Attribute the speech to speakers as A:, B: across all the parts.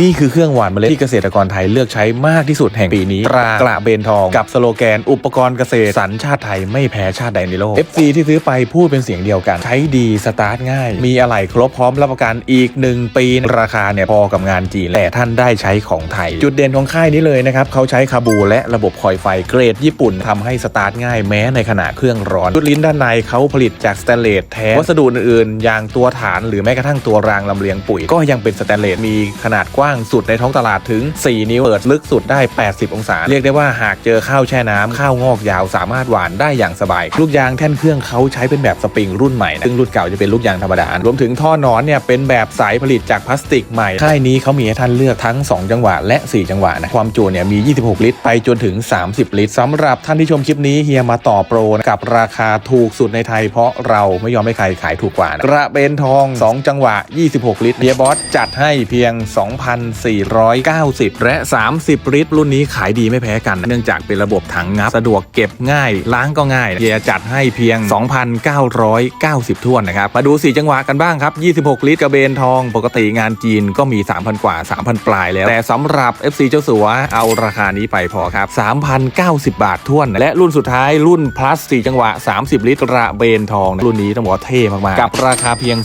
A: นี่คือเครื่องหวานเมล็ดที่เกษตรกรไทยเลือกใช้มากที่สุดแห่งปีนี้ตรากระเบนทอง กับสโลแกน อุปกรณ์เกษตรสัญชาติไทยไม่แพ้ชาติใดในโลก FC ที่ซื้อไปพูดเป็นเสียงเดียวกัน ใช้ดีสตาร์ทง่าย มีอะไหล่ครบพร้อมรับประกันอีก 1 ปี ราคาเนี่ยพอกับงานจีนแต่ท่านได้ใช้ของไทย จุดเด่นของค่ายนี้เลยนะครับเขาใช้คาบูและระบบคอยไฟเกรดญี่ปุ่นทำให้สตาร์ทง่ายแม้ในขณะเครื่องร้อนชุดลิ้นด้านในเขาผลิตจากสแตนเลสแท้วัสดุอื่นๆอย่างตัวฐานหรือแม้กระทั่งตัวรางลำเลียงปุ๋ย ก็ยังเป็นสแตนเลสมีขนาดกว้างสุดในท้องตลาดถึง 4 นิ้วเปิดลึกสุดได้ 80 องศา เรียกได้ว่าหากเจอข้าวแช่น้ำข้าวงอกยาวสามารถหวานได้อย่างสบาย ลูกยางแท่นเครื่องเขาใช้เป็นแบบสปริงรุ่นใหม่นะซึ่งรุ่นเก่าจะเป็นลูกยางธรรมดารวมถึงท่อนอนเนี่ยเป็นแบบสายผลิตจากพลาสติกใหม่ค่ายนี้เขามีให้ท่านเลือกทั้ง 2 จังหวะและ 4 จังหวะนะความจุเนี่ยมี 26 ลิตร ไปจนถึง 30 ลิตรสำหรับท่านที่ชมคลิปนี้เฮียมาต่อโปรนะกับราคาถูกสุดในไทยเพราะเราไม่ยอมให้ใครขายถูกกว่านะกระเบนทอง 2 จังหวะ 26 ลิตรเฮียบอสจัดให้เพียง2,490 และ 30 ลิตร รุ่นนี้ขายดีไม่แพ้กัน เนื่องจากเป็นระบบถังงับ สะดวกเก็บง่าย ล้างก็ง่ายเฮียจัดให้เพียง 2,990ท่วนนะครับ มาดู 4 จังหวะกันบ้างครับ 26 ลิตรกระเบนทอง ปกติงานจีนก็มี 3,000 กว่า 3,000 ปลายแล้ว แต่สำหรับ FC เจ้าสัวเอาราคานี้ไปพอครับ 3,090 บาทท่วน และรุ่นสุดท้ายรุ่น plus 4 จังหวะ 30 ลิตรกระเบนทอง รุ่นนี้ต้องบอกว่าเท่มากๆ กับราคาเพียง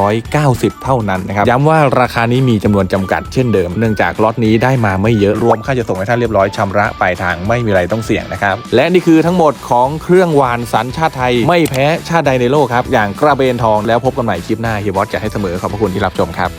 A: 3,590 เท่านั้นนะครับ ย้ำว่าราคานี้มีจำนวนจำกัดเช่นเดิม เนื่องจากล็อตนี้ได้มาไม่เยอะรวมค่าจะส่งให้ท่านเรียบร้อยชำระปลายทางไม่มีอะไรต้องเสี่ยงนะครับ และนี่คือทั้งหมดของเครื่องวานสัญชาติไทย ไม่แพ้ชาติใดในโลกครับอย่างกระเบนทองแล้วพบกันใหม่คลิปหน้าเฮียบอสจะให้เสมอขอบพระคุณที่รับชมครับ